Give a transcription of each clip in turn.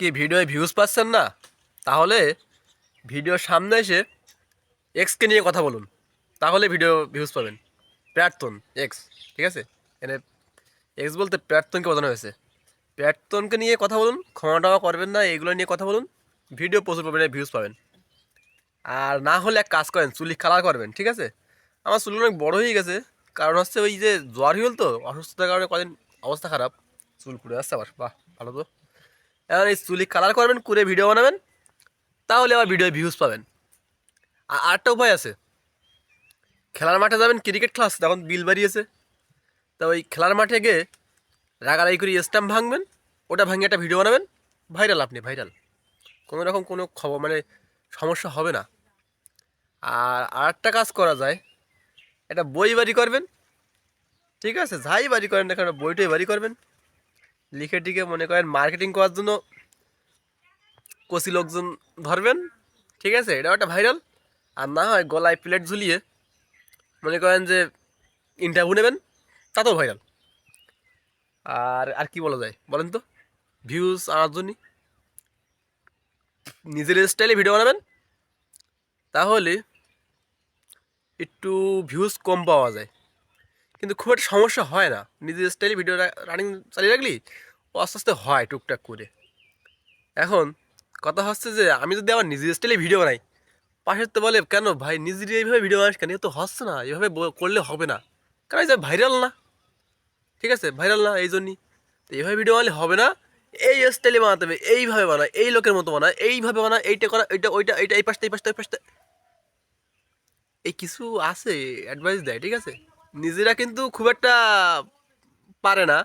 কি ভিডিওয় ভিউজ পাচ্ছেন না? তাহলে ভিডিওর সামনে এসে এক্সকে নিয়ে কথা বলুন। তাহলে ভিডিও ভিউজ পাবেন। প্রার্থন এক্স ঠিক আছে? এনে এক্স বলতে প্রার্থনকে বোঝানো হয়েছে। প্রার্থনকে নিয়ে কথা বলুন, ক্ষমা টমা করবেন না, এগুলো নিয়ে কথা বলুন ভিডিও প্রচুর পাবেন ভিউজ পাবেন। আর না হলে এক কাজ করেন চুলি কালার করবেন, ঠিক আছে? আমার চুল অনেক বড় হয়ে গেছে, কারণ হচ্ছে ওই যে জ্বর হল তো, অসুস্থতার কারণে কদিন অবস্থা খারাপ, চুল পুড়ে আসছে আবার, বাহ, ভালো তো। এখন এই চুলি কালার করবেন করে ভিডিও বানাবেন, তাহলে আবার ভিডিও ভিউজ পাবেন। আর আরেকটা উপায় আছে। খেলার মাঠে যাবেন ক্রিকেট ক্লাস তখন বিল বাড়িয়েছে। তা ওই খেলার মাঠে গিয়ে রাগারাগি করে স্ট্যাম্প ভাঙবেন, ওটা ভাঙিয়ে একটা ভিডিও বানাবেন ভাইরাল আপনি ভাইরাল কোনো রকম কোনো খবর মানে সমস্যা হবে না। আর আরেকটা কাজ করা যায়, একটা বই বাড়ি করবেন, ঠিক আছে? যাই বাড়ি করেন না কেন, বইটাই বাড়ি করবেন। লিখে টিকে মনে করেন মার্কেটিং করার জন্য কচি লোকজন ধরবেন, ঠিক আছে? এটাও একটা ভাইরাল আর না হয় গলায় প্লেট ঝুলিয়ে মনে করেন যে ইন্টারভিউ নেবেন, তাতেও ভাইরাল আর আর কি বলা যায় বলেন তো? ভিউজ আনার জন্য। নিজের স্টাইলে ভিডিও বানাবেন, তাহলে একটু ভিউজ কম পাওয়া যায়। কিন্তু খুব একটা সমস্যা হয় না। নিজের স্টাইলে ভিডিও রানিং চালিয়ে রাখলি আস্তে আস্তে হয় টুকটাক করে। এখন কথা হচ্ছে যে, আমি যদি আমার নিজের স্টাইলে ভিডিও বানাই, পাশের তো বলে, কেন ভাই নিজের এইভাবে ভিডিও বানাস কেন? তো হচ্ছে না এইভাবে করলে হবে না। কারণ এই যে ভাইরাল না? ঠিক আছে ভাইরাল না, এই জন্যই। তো এইভাবে ভিডিও বানালে হবে না, এই স্টাইলে বানাতে হবে, এইভাবে বানা এই লোকের মতো বানা এইভাবে বানা এইটা করা, এইটা, ওইটা, এইটা, এই পাশটা এই পাশটা এই পাশটা। এই কিছু আছে অ্যাডভাইস দেয়, ঠিক আছে? নিজেরা কিন্তু খুব একটা পারে না।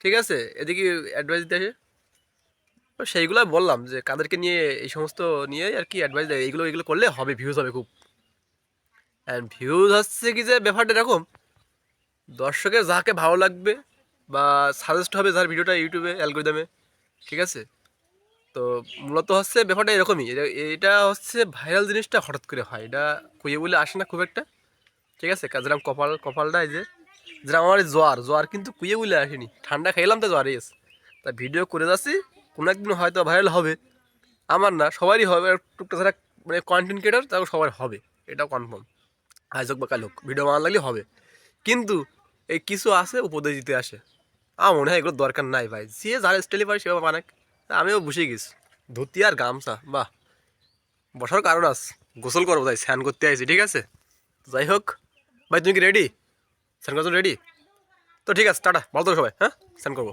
ঠিক আছে? এদিকে অ্যাডভাইস দেয় সেইগুলো বললাম যে, কাদেরকে নিয়ে এই সমস্ত নিয়ে আর কি অ্যাডভাইস দেয়। এইগুলো এগুলো করলে হবে ভিউজ হবে খুব। অ্যান্ড ভিউজ হচ্ছে কি যে, ব্যাপারটা এরকম। দর্শকের যাকে ভালো লাগবে বা সাজেস্ট হবে যার ভিডিওটা ইউটিউবে অ্যালগোরিদমে ঠিক আছে? তো মূলত হচ্ছে ব্যাপারটা এরকমই। এটা- হচ্ছে ভাইরাল জিনিসটা হঠাৎ করে হয়। এটা কুইয়ে বলে আসে না খুব একটা। ঠিক আছে? যেরকম কপাল, কপালটা এই যে যেরকম আমার জ্বর জ্বর কিন্তু কুয়ে বলে আসেনি। ঠান্ডা খাইলাম তো জ্বরই এসে তা ভিডিও করে যাচ্ছি, কোনো একদিন হয়তো ভাইরাল হবে। আমার না, সবারই হবে। টুকটা যারা মানে কন্টেন্ট ক্রিয়েটার তাও সবার হবে। এটাও কনফার্ম আজ হোক বা কাল হোক ভিডিও বানানো লাগলে হবে। কিন্তু এই কিছু আছে, উপদেশ দিতে আসে। আমার মনে হয় এগুলো দরকার নাই ভাই। যে যার স্টাইলে পারে সেভাবে বানাক। আমিও বসে গেছি। ধুতি আর গামছা, বাহ। বসার কারণ আছে। গোসল করব তাই, স্নান করতে আইছি, ঠিক আছে? যাই হোক। ভাই, তুমি কি রেডি স্নান করার জন্য রেডি? তো ঠিক আছে টাটা ভালো তো সবাই হ্যাঁ? সেন্ড করব।